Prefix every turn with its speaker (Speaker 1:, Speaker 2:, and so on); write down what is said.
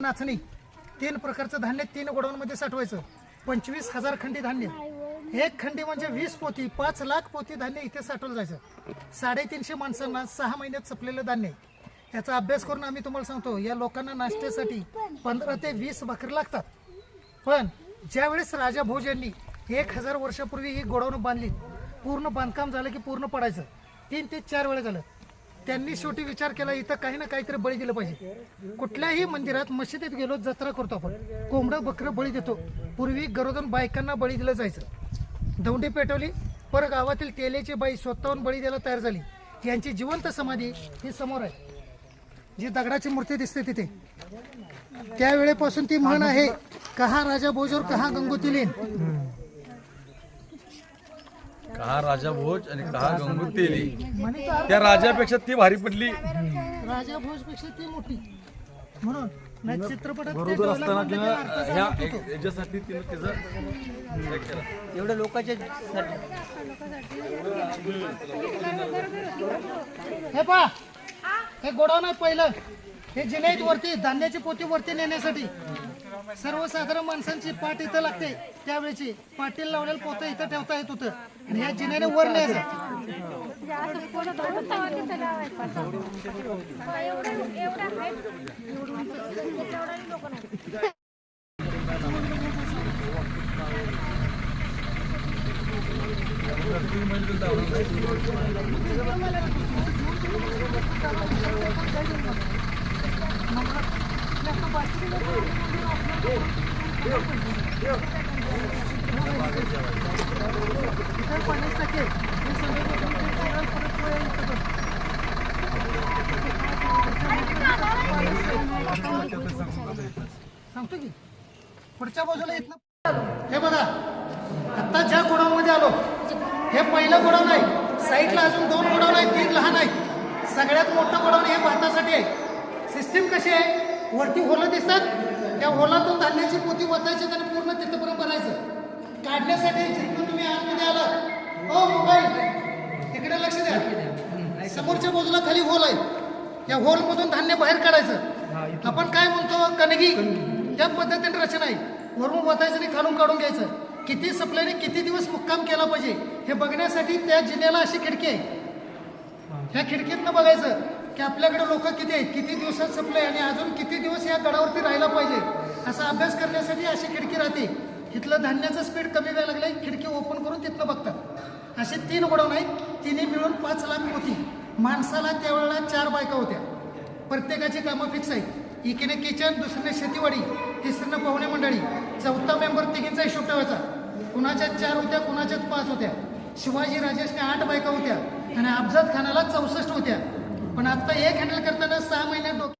Speaker 1: नाचणी. तीन प्रकारचं धान्य तीन गोडाऊनमध्ये साठवायचं. पंचवीस हजार खंडी धान्य. एक खंडी म्हणजे वीस पोती पाच लाख पोती धान्य इथे साठवलं जायचं. साडेतीनशे माणसांना सहा महिन्यात संपलेलं धान्य. याचा अभ्यास करून आम्ही तुम्हाला सांगतो या लोकांना नाश्त्यासाठी पंधरा ते वीस भाकरी लागतात. पण ज्यावेळेस राजा भोज यांनी एक हजार वर्षापूर्वी ही गोडाऊन बांधली पूर्ण बांधकाम झालं की पूर्ण पडायचं. तीन ते चार वेळा झालं. त्यांनी शेवटी विचार केला इथं काही ना काहीतरी बळी दिलं पाहिजे. कुठल्याही मंदिरात मशिदीत गेलो जत्रा करतो आपण. कोंबडं बकरं बळी देतो. पूर्वी गरोदर बायकांना बळी दिलं जायचं. दौंडी पेटवली पर गावातील तेलेची बाई स्वतःहून बळी द्यायला तयार झाली. यांची जिवंत समाधी ही समोर आहे. जी दगडाची मूर्ती दिसते तिथे. त्यावेळेपासून ती म्हण आहे कहा राजा भोजोर कहा गंगोती लेन.
Speaker 2: कहा राजा भोज आणि कहा गंगू तेली. त्या राजापेक्षा ती भारी पडली.
Speaker 1: राजा भोजपेक्षा ती मोठी. म्हणून नाही चित्रपटात ते
Speaker 2: बरोबर
Speaker 1: dialogue
Speaker 2: असताना
Speaker 1: म्हणते
Speaker 2: तिनं
Speaker 1: ते अर्थाचा
Speaker 2: ह्या
Speaker 1: अर्थ होतो.
Speaker 2: याच्यासाठी तिनं त्याचं हे केलं.
Speaker 3: एवढ्या लोकांच्या
Speaker 1: हे पहा हे गोडाऊन आहे पहिलं. हे जिनेत वरती धान्याची पोती वरती नेण्यासाठी. सर्वसाधारण माणसांची पाठ इथं लागते. त्यावेळेची पाटील लावलेलं पोतं इथं ठेवता येत होतं. आणि ह्या जिन्याने वर न्यायचं. इतर सांगतो की पुढच्या बाजूला येत हे बघा आता ज्या गोडाऊन मध्ये आलो हे पहिलं गोडाऊन आहे. साईडला अजून दोन गोडाऊन आहेत तीन लहान आहेत. सगळ्यात मोठं गोडाऊन हे भातासाठी आहे. सिस्टीम कशी आहे? वरती होलं दिसतात त्या होलातून धान्याची पोती वतायची आणि पूर्ण तिथपर्यंत भरायचं काढण्यासाठी जिथून तुम्ही आतमध्ये आलात हो मोबाईल. तिकडे लक्ष द्या. समोरच्या बाजूला खाली होल आहे. या होलमधून धान्य बाहेर काढायचं. आपण काय म्हणतो? कणगी. त्या पद्धतीने रचना आहे. वरून वतायचं आणि खालून काढून घ्यायचं. किती सप्लायने किती दिवस मुक्काम केला पाहिजे? हे बघण्यासाठी त्या जिल्ह्याला अशी खिडकी आहे. ह्या खिडकीतनं बघायचं. की आपल्याकडे लोक किती आहेत? किती दिवसात संपले आणि अजून किती दिवस या गडावरती राहायला पाहिजे? असा अभ्यास करण्यासाठी अशी खिडकी राहते. इथलं धान्याचं स्पीड कमी व्हायला लागलं खिडकी ओपन करून तिथनं बघतात. असे तीन गोडाऊन आहेत. तिन्ही मिळून पाच लाख होती माणसाला त्यावेळेला चार बायका होत्या. प्रत्येकाची कामं फिक्स आहेत. एकीने किचन दुसरीने शेतीवाडी तिसरीनं पाहुणे मंडळी. चौथा मेंबर तिघींचा हिशोब ठेवायचा. कुणाच्यात चार होत्या कुणाच्यात पाच होत्या. शिवाजी राजेशने आठ बायका होत्या. आणि अफजद खानाला चौसष्ट होत्या. पण आता एक हँडल करताना सहा महिन्यात डोक